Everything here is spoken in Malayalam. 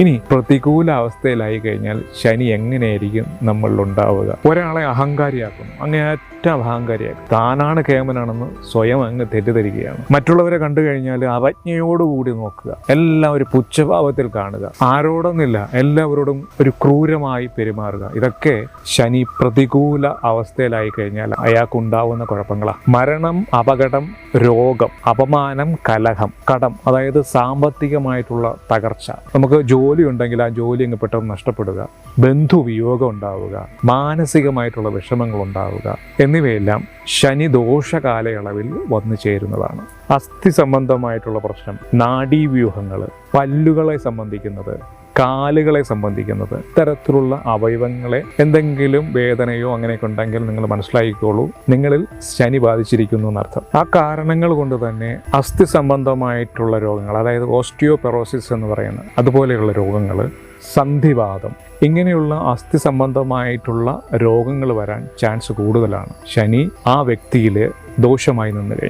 ഇനി പ്രതികൂല അവസ്ഥയിലായി കഴിഞ്ഞാൽ ശനി എങ്ങനെയായിരിക്കും നമ്മളിൽ ഉണ്ടാവുക ഒരാളെ അഹങ്കാരിയാക്കുന്നു. അങ്ങേയറ്റം അഹങ്കാരിയാക്കും. താനാണ് കേമനാണെന്ന് സ്വയം അങ്ങ് തെറ്റിദ്ധരിക്കുകയാണ്. മറ്റുള്ളവരെ കണ്ടു കഴിഞ്ഞാൽ അവജ്ഞയോടുകൂടി നോക്കുക. എല്ലാം ഒരു പുച്ഛഭാവത്തിൽ കാണുക. ആരോടൊന്നില്ല എല്ലാവരോടും ഒരു ക്രൂരമായി പെരുമാറുക. ഇതൊക്കെ ശനി പ്രതികൂല അവസ്ഥയിലായി കഴിഞ്ഞാൽ അയാൾക്കുണ്ടാവുന്ന കുഴപ്പങ്ങളാണ് മരണം അപകടം രോഗം അപമാനം കലഹം കടം അതായത് സാമ്പത്തികമായിട്ടുള്ള തകർച്ച. നമുക്ക് ജോലി ഉണ്ടെങ്കിൽ ആ ജോലി അങ്ങ് പെട്ടെന്ന് നഷ്ടപ്പെടുക. ബന്ധുവിയോഗം ഉണ്ടാവുക മാനസികമായിട്ടുള്ള വിഷമങ്ങൾ ഉണ്ടാവുക എന്നിവയെല്ലാം ശനി ദോഷ കാലയളവിൽ വന്നു ചേരുന്നതാണ്. അസ്ഥി സംബന്ധമായിട്ടുള്ള പ്രശ്നം നാഡീവ്യൂഹങ്ങൾ പല്ലുകളെ സംബന്ധിക്കുന്നത് കാലുകളെ സംബന്ധിക്കുന്നത് ഇത്തരത്തിലുള്ള അവയവങ്ങളെ എന്തെങ്കിലും വേദനയോ അങ്ങനെയൊക്കെ ഉണ്ടെങ്കിൽ നിങ്ങൾ മനസ്സിലാക്കിക്കോളൂ നിങ്ങളിൽ ശനി ബാധിച്ചിരിക്കുന്നു എന്നർത്ഥം. ആ കാരണങ്ങൾ കൊണ്ട് തന്നെ അസ്ഥി സംബന്ധമായിട്ടുള്ള രോഗങ്ങൾ അതായത് ഓസ്റ്റിയോപെറോസിസ് എന്ന് പറയുന്ന അതുപോലെയുള്ള രോഗങ്ങൾ സന്ധിവാദം ഇങ്ങനെയുള്ള അസ്ഥി സംബന്ധമായിട്ടുള്ള രോഗങ്ങൾ വരാൻ ചാൻസ് കൂടുതലാണ്. ശനി ആ വ്യക്തിയിൽ ദോഷമായി നിന്ന് കഴിഞ്ഞു.